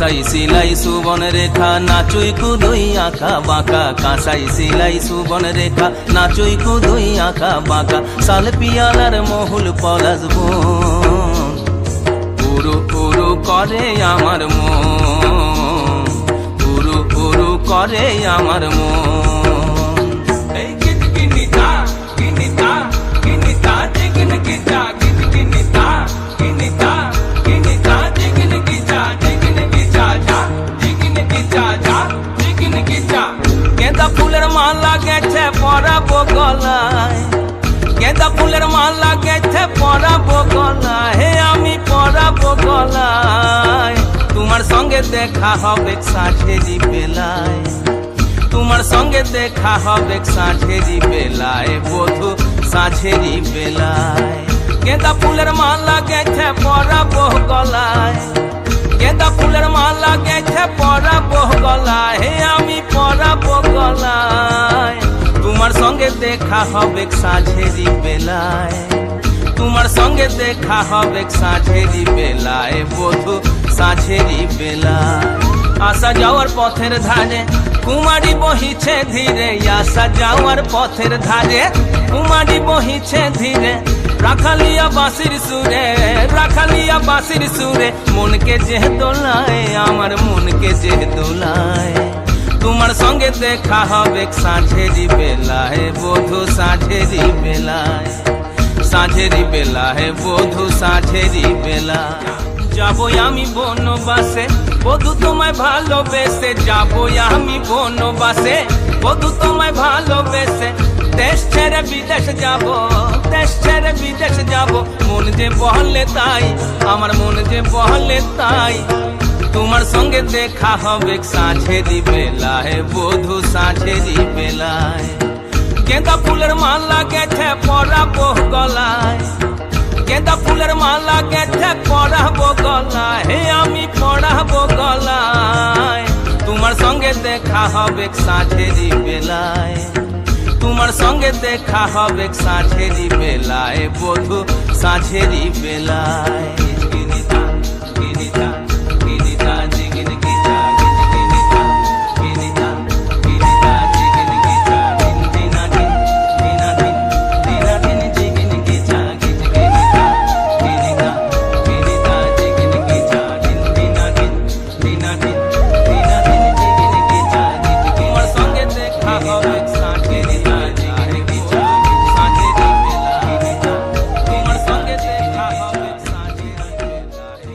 কাঁসাই, সিলাই সুবন রেখা নাচুই কুদুই আঁকা বাঁকা। কাঁসাই, সিলাই সুবন রেখা নাচুই কুদুই আঁকা বাঁকা। সাল পিয়ালার মহুল পলাশ বন। উরু করে আমার মন উরু উরু করে আমার মন। গলায়। গেঁদা ফুলের মালা গেছে পরাবো গলায়। হে আমি পরাবো গলায়। তোমার সঙ্গে দেখা হবে সাঁঝেরি বেলায়। তোমার সঙ্গে দেখা হবে সাঁঝেরি বেলায়, বধু সাঁঝেরি বেলায়। গেঁদা ফুলের মালা গেছে পরাবো গলায়। সঙ্গে দেখা হবে সাঁঝেরি বেলায় তোমার সঙ্গে দেখা হবে সাঁঝেরি বেলায় বধু সাঁঝেরি বেলায় আসা যাওয়ার পথের ধারে কুমারী বহিছে ধীরে, আসা যাওয়ার পথের ধারে কুমারী বহিছে ধীরে। রাখালিয়া বাঁশির সুরে, রাখালিয়া বাঁশির সুরে, মনকে যে দোলায় আমার মনকে যে দোলায় দেখা হবে সাঁঝেরি বেলায়, বধু সাঁঝেরি বেলায়। সাঁঝেরি বেলায়, বধু সাঁঝেরি বেলা যাব আমি বনবাসে, বধু তোমায় ভালোবেসে। যাব আমি বনবাসে, বধু তোমায় ভালোবেসে। দেশ ছেড়ে বিদেশ যাব, দেশ ছেড়ে বিদেশ যাব। মন যে বহলে তাই, আমার মন যে বহলে তাই। তোমার সঙ্গে দেখা হবে সাঁঝেরি বেলায় বধু সাঁঝেরি বেলায় গেঁদা ফুলের মালা গেছে পরাবো গলায়। গেঁদা ফুলের মালা গেছে পরাবো গলায়, হে আমি পড়াবো গলায়। তোমার সঙ্গে দেখা হবে সাঁঝেরি বেলায় তোমার সঙ্গে দেখা হবে সাঁঝেরি বেলায় বধু সাঁঝেরি বেলায় গিনিতা গিনিতা।